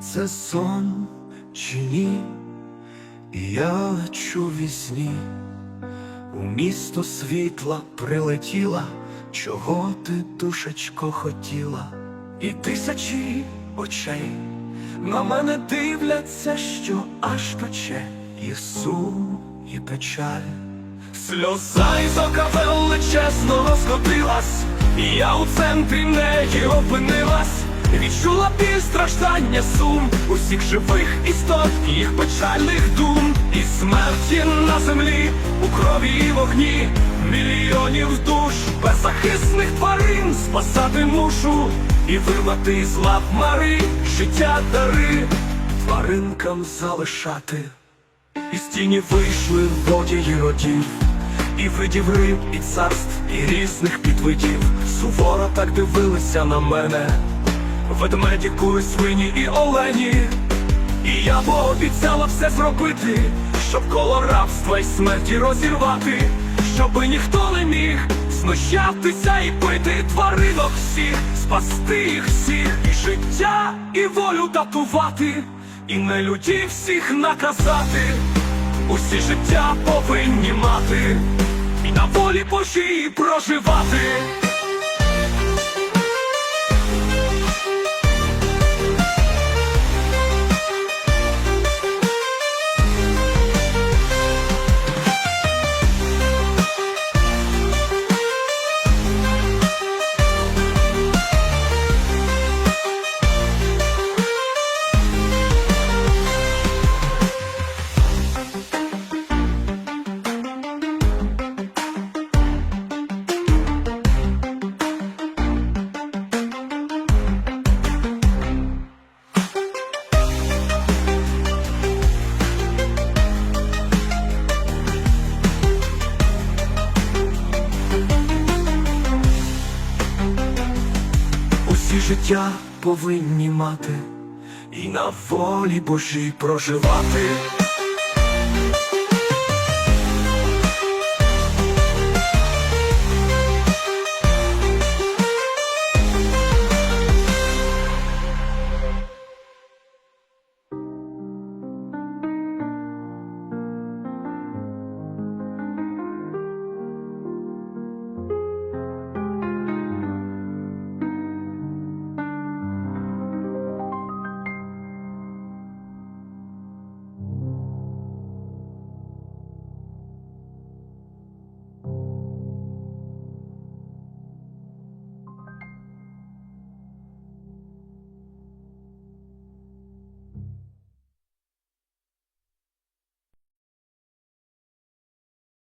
Це сон чи ні? Я лечу вісні, у місто світла прилетіла, чого ти, душечко, хотіла, і тисячі очей на мене дивляться, що аж пече і сум, і печаль. Сльоза із ока величезного скотилась, і я у центрі неї опинилась, відчула біль страждання сум усіх живих істот, їх печальних дум, і смерті на землі, у крові і вогні, мільйонів душ, беззахисних тварин. Спасати мушу і вирвати з лап мари, життя дари, тваринкам залишати. Із тіні вийшли водії родів, і видів риб, і царств, і різних підвидів. Суворо так дивилися на мене, ведмеді, кури, свині і олені. І я пообіцяла все зробити, щоб коло рабства й смерті розірвати, щоби ніхто не міг знущатися і бити тваринок всіх, спасти їх всіх, і життя, і волю датувати, і не люті всіх наказати. Усі життя повинні мати, і на волі Божій проживати. Усі життя повинні мати, і на волі Божій проживати.